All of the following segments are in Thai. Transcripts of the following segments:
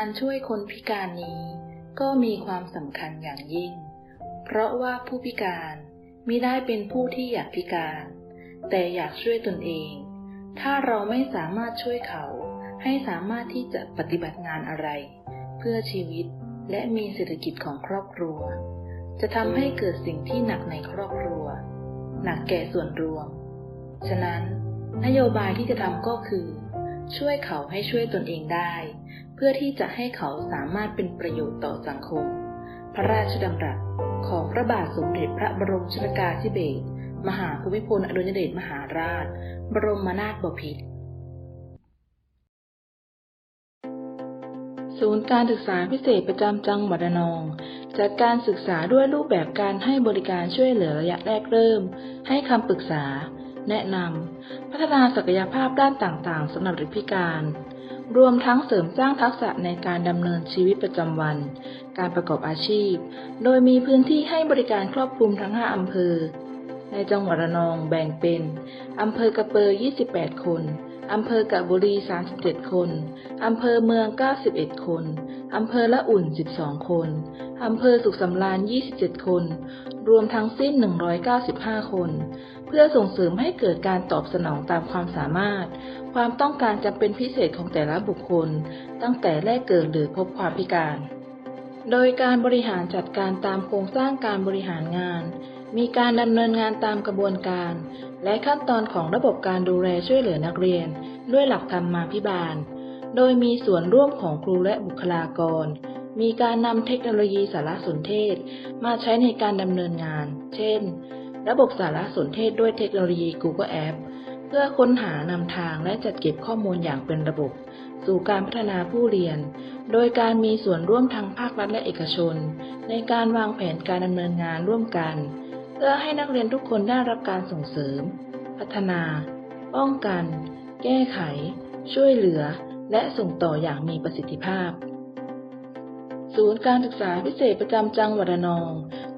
งานช่วยคนพิการนี้ก็มีความสำคัญอย่างยิ่ง เพราะว่าผู้พิการมิได้เป็นผู้ที่อยากพิการ แต่อยากช่วยตนเอง ถ้าเราไม่สามารถช่วยเขา ให้สามารถที่จะปฏิบัติงานอะไร เพื่อชีวิตและมีเศรษฐกิจของครอบครัว จะทำให้เกิดสิ่งที่หนักในครอบครัว หนักแก่ส่วนรวม ฉะนั้น นโยบายที่จะทำก็คือ ช่วยเขาให้ช่วยตนเองได้ เพื่อที่จะให้เขาสามารถเป็นประโยชน์ต่อสังคม พระราชดำรัสของพระบาทสมเด็จพระบรมชนกาธิเบศรมหาภูมิพลอดุลยเดชมหาราช บรมนาถบพิตรศูนย์การศึกษาพิเศษประจำจังหวัดระนองจัดการศึกษาด้วยรูปแบบการให้บริการช่วยเหลือระยะแรกเริ่ม ให้คำปรึกษา แนะนำพัฒนาศักยภาพด้านต่างๆสำหรับเด็กพิการ รวมทั้งเสริมสร้างทักษะในการดำเนินชีวิตประจำวัน การประกอบอาชีพ โดยมีพื้นที่ให้บริการครอบคลุมทั้ง 5 อำเภอ ในจังหวัดระนองแบ่งเป็น อำเภอกระเปอ28 คน อำเภอกะบุรี 37 คน อำเภอเมือง 91 คน อำเภอละอุ่น 12 คน อำเภอสุขสำราญ 27 คน รวมทั้งสิ้น 195 คน เพื่อส่งเสริมให้เกิดการตอบสนองตามความสามารถ ความต้องการจำเป็นพิเศษของแต่ละบุคคล ตั้งแต่แรกเกิดหรือพบความพิการ โดยการบริหารจัดการตามโครงสร้างการบริหารงาน มีการดำเนินงานตามกระบวนการ และขั้นตอนของระบบการดูแลช่วยเหลือนักเรียน ด้วยหลักธรรมมาภิบาล โดยมีส่วนร่วมของครูและบุคลากร มีการนำเทคโนโลยีสารสนเทศ มาใช้ในการดำเนินงาน เช่น ระบบสารสนเทศด้วยเทคโนโลยี Google App เพื่อค้นหานำทางและจัดเก็บข้อมูลอย่างเป็นระบบ สู่การพัฒนาผู้เรียน โดยการมีส่วนร่วมทางภาครัฐและเอกชน ในการวางแผนการดำเนินงานร่วมกัน พื่อให้นักเรียนทุกคนได้รับการส่งเสริม พัฒนา ป้องกัน แก้ไข ช่วยเหลือ และส่งต่ออย่างมีประสิทธิภาพ ศูนย์การศึกษาพิเศษประจำจังหวัดระนอง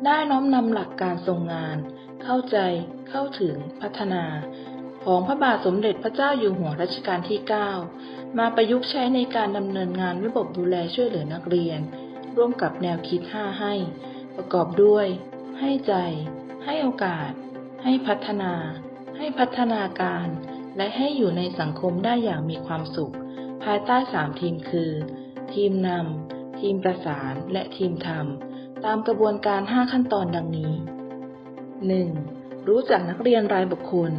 ได้น้อมนำหลักการทรงงาน เข้าใจ เข้าถึง พัฒนา ของพระบาทสมเด็จพระเจ้าอยู่หัวรัชกาลที่ 9 มาประยุกต์ใช้ในการดำเนินงานระบบดูแลช่วยเหลือนักเรียน ร่วมกับแนวคิด 5 ให้ ประกอบด้วย ให้ใจ ให้โอกาส ให้พัฒนา ให้พัฒนาการ และให้อยู่ในสังคมได้อย่างมีความสุข ภายใต้สามทีมคือ ทีมนำ ทีมประสาน และทีมทำตามกระบวนการ 5 ขั้นตอนดังนี้ 1. รู้จักนักเรียนรายบุคคล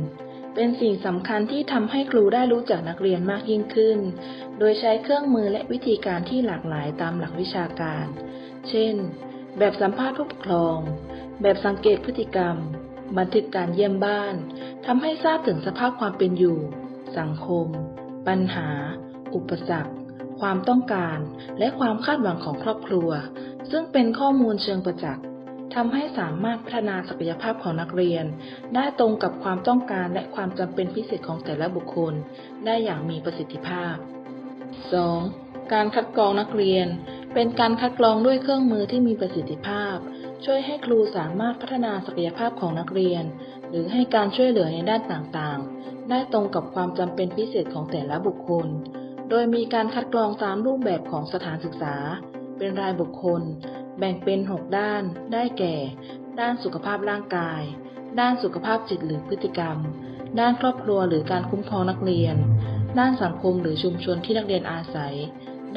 เป็นสิ่งสำคัญที่ทำให้ครูได้รู้จักนักเรียนมากยิ่งขึ้น โดยใช้เครื่องมือและวิธีการที่หลากหลายตามหลักวิชาการ เช่น แบบสัมภาษณ์ผู้ปกครอง แบบสังเกตพฤติกรรม บันทึกการเยี่ยมบ้านทำให้ทราบถึงสภาพความเป็นอยู่ สังคม ปัญหา อุปสรรค ความต้องการ และความคาดหวังของครอบครัว ซึ่งเป็นข้อมูลเชิงประจักษ์ทำให้สามารถพัฒนาศักยภาพของนักเรียน ได้ตรงกับความต้องการและความจำเป็นพิเศษของแต่ละบุคคล ได้อย่างมีประสิทธิภาพ 2. การคัดกรองนักเรียน เป็นการคัดกรองด้วยเครื่องมือที่มีประสิทธิภาพ ช่วยให้ครูสามารถพัฒนาศักยภาพของนักเรียน หรือให้การช่วยเหลือในด้านต่างๆ ได้ตรงกับความจำเป็นพิเศษของแต่ละบุคคล โดยมีการคัดกรองตามรูปแบบของสถานศึกษา เป็นรายบุคคล แบ่งเป็น 6 ด้าน ได้แก่ ด้านสุขภาพร่างกาย ด้านสุขภาพจิตหรือพฤติกรรม ด้านครอบครัวหรือการคุ้มครองนักเรียน ด้านสังคมหรือชุมชนที่นักเรียนอาศัย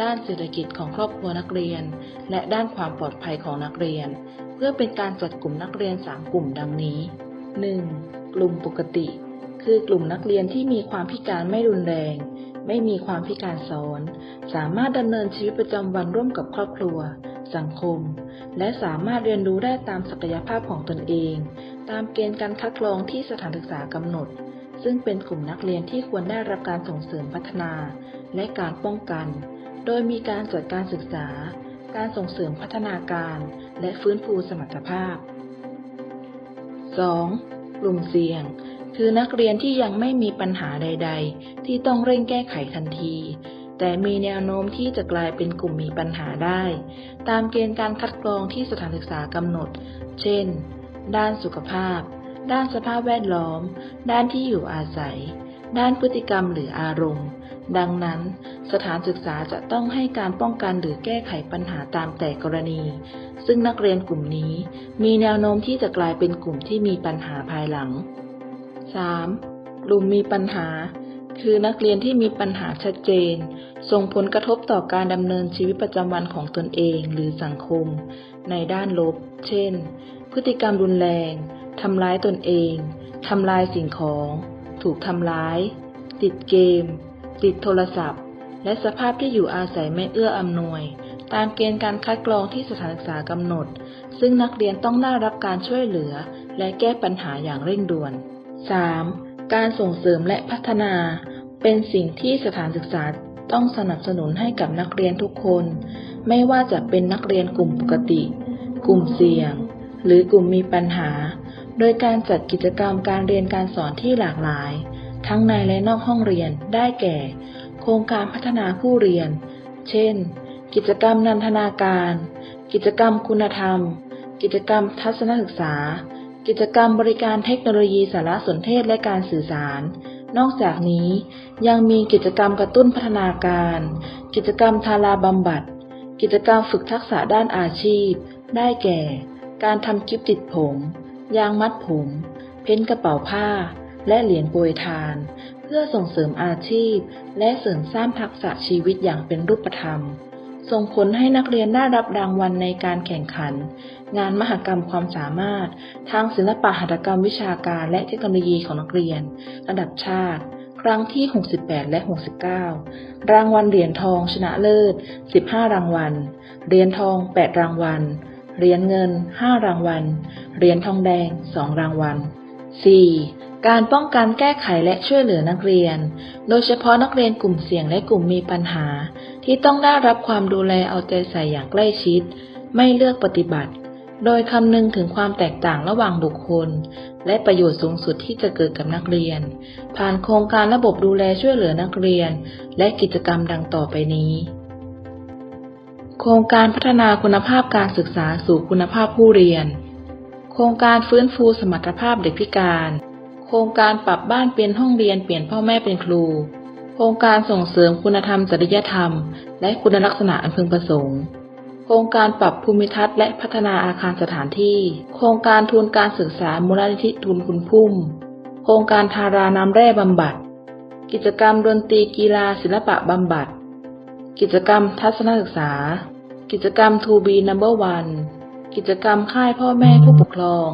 ด้านเศรษฐกิจของครอบครัวนักเรียน และด้านความปลอดภัยของนักเรียน เพื่อเป็นการจัดกลุ่มนักเรียน 3 กลุ่มดังนี้ 1. กลุ่มปกติ คือกลุ่มนักเรียนที่มีความพิการไม่รุนแรง ไม่มีความพิการซ้อน สามารถดำเนินชีวิตประจำวันร่วมกับครอบครัว สังคม และสามารถเรียนรู้ได้ตามศักยภาพของตนเอง ตามเกณฑ์การคัดกรองที่สถานศึกษากำหนด ซึ่งเป็นกลุ่มนักเรียนที่ควรได้รับการส่งเสริมพัฒนา และการป้องกัน โดยมีการจัดการศึกษา การส่งเสริมพัฒนาการและฟื้นฟูสมรรถภาพ 2. กลุ่มเสี่ยง คือนักเรียนที่ยังไม่มีปัญหาใด ๆ ที่ต้องเร่งแก้ไขทันที แต่มีแนวโน้มที่จะกลายเป็นกลุ่มมีปัญหาได้ ตามเกณฑ์การคัดกรองที่สถานศึกษากำหนด เช่น ด้านสุขภาพ ด้านสภาพแวดล้อม ด้านที่อยู่อาศัย ด้านพฤติกรรมหรืออารมณ์ ดังนั้น สถานศึกษาจะต้องให้การป้องกันหรือแก้ไขปัญหาตามแต่กรณี ซึ่งนักเรียนกลุ่มนี้มีแนวโน้มที่จะกลายเป็นกลุ่มที่มีปัญหาภายหลัง 3. กลุ่มมีปัญหา คือนักเรียนที่มีปัญหาชัดเจน ส่งผลกระทบต่อการดำเนินชีวิตประจำวันของตนเองหรือสังคม ในด้านลบ เช่น พฤติกรรมรุนแรงทำร้ายตนเองทำลายสิ่งของ ถูกทำร้าย ติดเกม ติดโทรศัพท์ และสภาพที่อยู่อาศัยไม่เอื้ออำนวย ตามเกณฑ์การคัดกรองที่สถานศึกษากำหนด ซึ่งนักเรียนต้องได้รับการช่วยเหลือ และแก้ปัญหาอย่างเร่งด่วน 3. การส่งเสริมและพัฒนา เป็นสิ่งที่สถานศึกษาต้องสนับสนุนให้กับนักเรียนทุกคน ไม่ว่าจะเป็นนักเรียนกลุ่มปกติ กลุ่มเสี่ยง หรือกลุ่มมีปัญหา โดยการจัดกิจกรรมการเรียนการสอนที่หลากหลาย ทั้งในและนอกห้องเรียนได้แก่ โครงการพัฒนาผู้เรียน เช่น กิจกรรมนันทนาการ กิจกรรมคุณธรรม กิจกรรมทัศนศึกษา กิจกรรมบริการเทคโนโลยีสารสนเทศและการสื่อสาร นอกจากนี้ยังมีกิจกรรมกระตุ้นพัฒนาการ กิจกรรมทาราบำบัด กิจกรรมฝึกทักษะด้านอาชีพ ได้แก่ การทำกิฟติดผม ยางมัดผม เพ้นกระเป๋าผ้า และเหรียญโปรยทาน เพื่อส่งเสริมอาชีพ และเสริมสร้างทักษะชีวิตอย่างเป็นรูปธรรม ส่งผลให้นักเรียนได้รับรางวัลในการแข่งขัน งานมหกรรมความสามารถ ทางศิลปะหัตถกรรมวิชาการและเทคโนโลยีของนักเรียน ระดับชาติ ครั้งที่ 68 และ 69 รางวัลเหรียญทองชนะเลิศ 15 รางวัล เหรียญทอง 8 รางวัลเหรียญเงิน 5 รางวัล เหรียญทองแดง 2 รางวัล 4. การป้องกันแก้ไขและช่วยเหลือนักเรียน โดยเฉพาะนักเรียนกลุ่มเสี่ยงและกลุ่มมีปัญหา ที่ต้องได้รับความดูแลเอาใจใส่อย่างใกล้ชิด ไม่เลือกปฏิบัติ โดยคำนึงถึงความแตกต่างระหว่างบุคคล และประโยชน์สูงสุดที่จะเกิดกับนักเรียน ผ่านโครงการระบบดูแลช่วยเหลือนักเรียน และกิจกรรมดังต่อไปนี้ โครงการพัฒนาคุณภาพการศึกษาสู่คุณภาพผู้เรียน โครงการฟื้นฟูสมรรถภาพเด็กพิการ ครงการปรับบ้านเป็นห้องเรียนเปลี่ยนพ่อแม่เป็นครู โครงการส่งเสริมคุณธรรมจริยธรรม และคุณลักษณะอันพึงประสงค์ โครงการปรับภูมิทัศน์และพัฒนาอาคารสถานที่ โครงการทุนการศึกษามูลนิธิทุนคุณพุ่ม โครงการทาราน้ำแร่บำบัด กิจกรรมดนตรีกีฬาศิลปะบำบัด กิจกรรมทัศนศึกษา กิจกรรม To be number one กิจกรรมค่ายพ่อแม่ผู้ปกครอง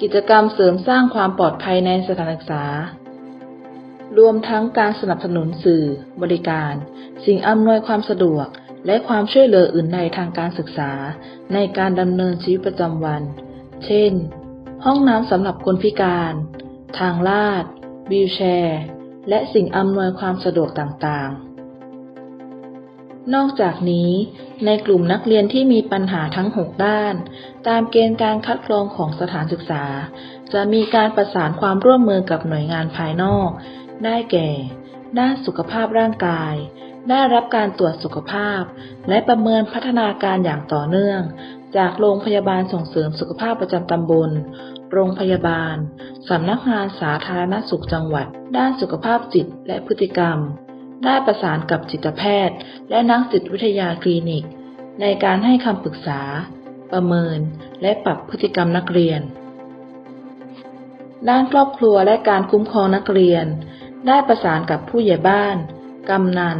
กิจกรรมเสริมสร้างความปลอดภัยในสถานศึกษา รวมทั้งการสนับสนุนสื่อ บริการ สิ่งอำนวยความสะดวก และความช่วยเหลืออื่นใดทางการศึกษา ในการดำเนินชีวิตประจำวัน เช่น ห้องน้ำสำหรับคนพิการ ทางลาด วีลแชร์ และสิ่งอำนวยความสะดวกต่างๆ นอกจากนี้ ในกลุ่มนักเรียนที่มีปัญหาทั้ง 6 ด้าน ตามเกณฑ์การคัดกรองของสถานศึกษา จะมีการประสานความร่วมมือกับหน่วยงานภายนอก ได้แก่ ด้านสุขภาพร่างกาย ได้รับการตรวจสุขภาพ และประเมินพัฒนาการอย่างต่อเนื่อง จากโรงพยาบาลส่งเสริมสุขภาพประจำตำบล โรงพยาบาล สำนักงานสาธารณสุขจังหวัด ด้านสุขภาพจิตและพฤติกรรม ได้ประสานกับจิตแพทย์ และนักจิตวิทยาคลินิก ในการให้คำปรึกษา ประเมิน และปรับพฤติกรรมนักเรียน ด้านครอบครัวและการคุ้มครองนักเรียน ได้ประสานกับผู้ใหญ่บ้าน กำนัน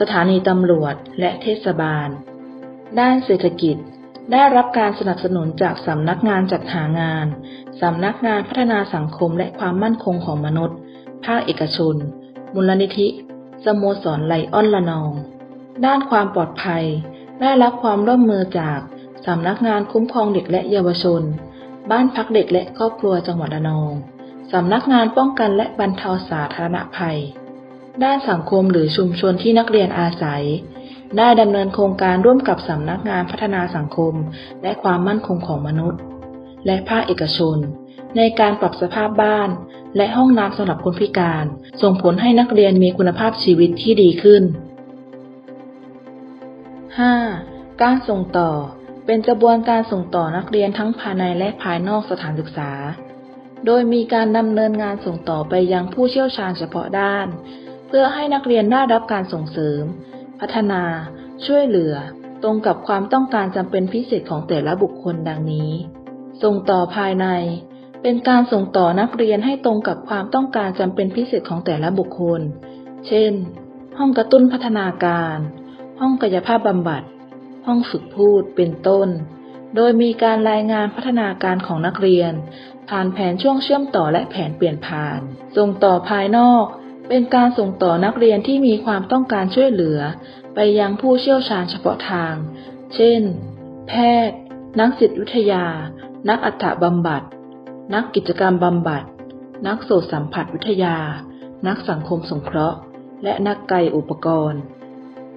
สถานีตำรวจ และเทศบาล ด้านเศรษฐกิจได้รับการสนับสนุนจากสำนักงานจัดหางาน สำนักงานพัฒนาสังคมและความมั่นคงของมนุษย์ ภาคเอกชน มูลนิธิ สโมสรไลออนละนอง ด้านความปลอดภัย ได้รับความร่วมมือจากสำนักงานคุ้มครองเด็กและเยาวชน บ้านพักเด็กและครอบครัวจังหวัดระนองสำนักงานป้องกันและบรรเทาสาธารณภัย ด้านสังคมหรือชุมชนที่นักเรียนอาศัย ได้ดำเนินโครงการร่วมกับสำนักงานพัฒนาสังคม และความมั่นคงของมนุษย์ และภาคเอกชน ในการปรับสภาพบ้าน และห้องน้ำสำหรับคนพิการ ส่งผลให้นักเรียนมีคุณภาพชีวิตที่ดีขึ้น 5. การส่งต่อ เป็นกระบวนการส่งต่อนักเรียนทั้งภายในและภายนอกสถานศึกษา โดยมีการดำเนินงานส่งต่อไปยังผู้เชี่ยวชาญเฉพาะด้าน เพื่อให้นักเรียนได้รับการส่งเสริม พัฒนา ช่วยเหลือ ตรงกับความต้องการจำเป็นพิเศษของแต่ละบุคคลดังนี้ ส่งต่อภายใน เป็นการส่งต่อนักเรียนให้ตรงกับความต้องการจำเป็นพิเศษของแต่ละบุคคล เช่น ห้องกระตุ้นพัฒนาการ ห้องกายภาพบำบัด ห้องฝึกพูด เป็นต้น โดยมีการรายงานพัฒนาการของนักเรียน ผ่านแผนช่วงเชื่อมต่อและแผนเปลี่ยนผ่าน ส่งต่อภายนอก เป็นการส่งต่อนักเรียนที่มีความต้องการช่วยเหลือ ไปยังผู้เชี่ยวชาญเฉพาะทาง เช่น แพทย์ นักจิตวิทยา นักอัฐบำบัด นักกิจกรรมบำบัด นักโสตสัมผัสวิทยา นักสังคมสงเคราะห์ และนักไกอุปกรณ์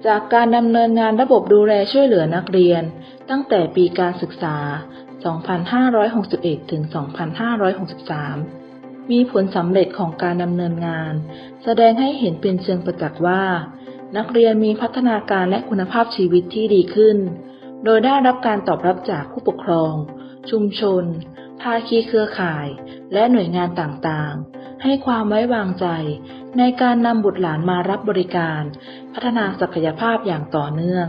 จากการดำเนินงานระบบดูแลช่วยเหลือนักเรียน ตั้งแต่ปีการศึกษา 2561 ถึง 2563 มีผลสำเร็จของการดำเนินงาน แสดงให้เห็นเป็นเชิงประจักษ์ว่า นักเรียนมีพัฒนาการและคุณภาพชีวิตที่ดีขึ้น โดยได้รับการตอบรับจากผู้ปกครอง ชุมชน ภาคีเครือข่าย และหน่วยงานต่างๆ ให้ความไว้วางใจ ในการนำบุตรหลานมารับบริการ พัฒนาศักยภาพอย่างต่อเนื่อง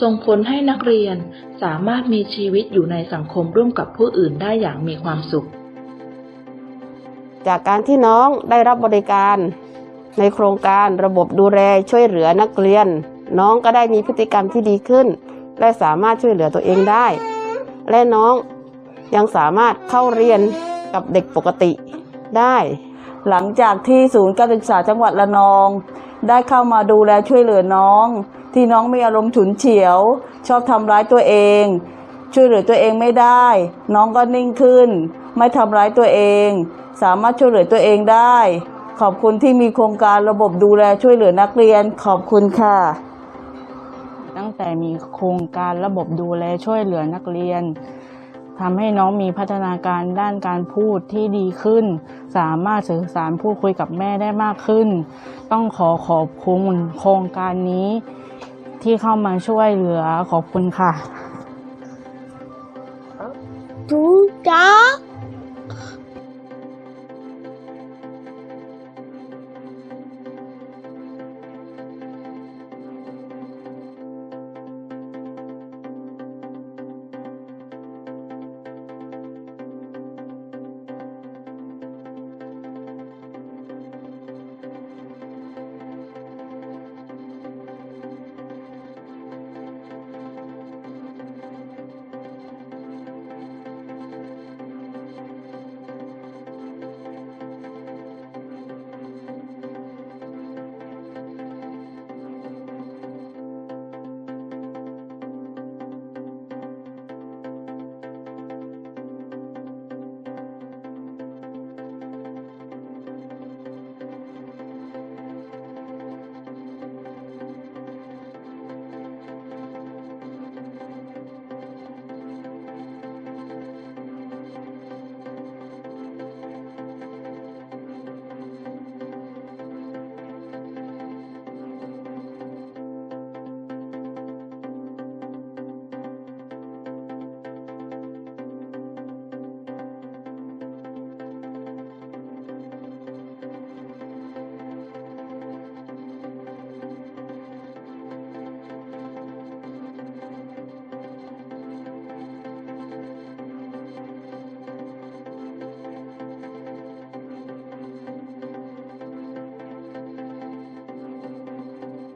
ส่งผลให้นักเรียนสามารถมีชีวิตอยู่ในสังคมร่วมกับผู้อื่นได้อย่างมีความสุข จากการที่น้องได้รับบริการ ในโครงการระบบดูแลช่วยเหลือนักเรียน น้องก็ได้มีพฤติกรรมที่ดีขึ้น และสามารถช่วยเหลือตัวเองได้ และน้อง ยังสามารถเข้าเรียนกับเด็กปกติได้ หลังจากที่ศูนย์การศึกษาจังหวัดระนอง ได้เข้ามาดูแลช่วยเหลือน้อง ที่น้องมีอารมณ์ฉุนเฉียว ชอบทำร้ายตัวเอง ช่วยเหลือตัวเองไม่ได้ น้องก็นิ่งขึ้น ไม่ทำร้ายตัวเอง สามารถช่วยเหลือตัวเองได้ ขอบคุณที่มีโครงการระบบดูแลช่วยเหลือนักเรียนขอบคุณค่ะตั้งแต่มีโครงการระบบดูแลช่วยเหลือนักเรียน ทำให้น้องมีพัฒนาการด้านการพูดที่ดีขึ้น สามารถสื่อสารพูดคุยกับแม่ได้มากขึ้น ต้องขอขอบคุณโครงการนี้ที่เข้ามาช่วยเหลือขอบคุณค่ะ主张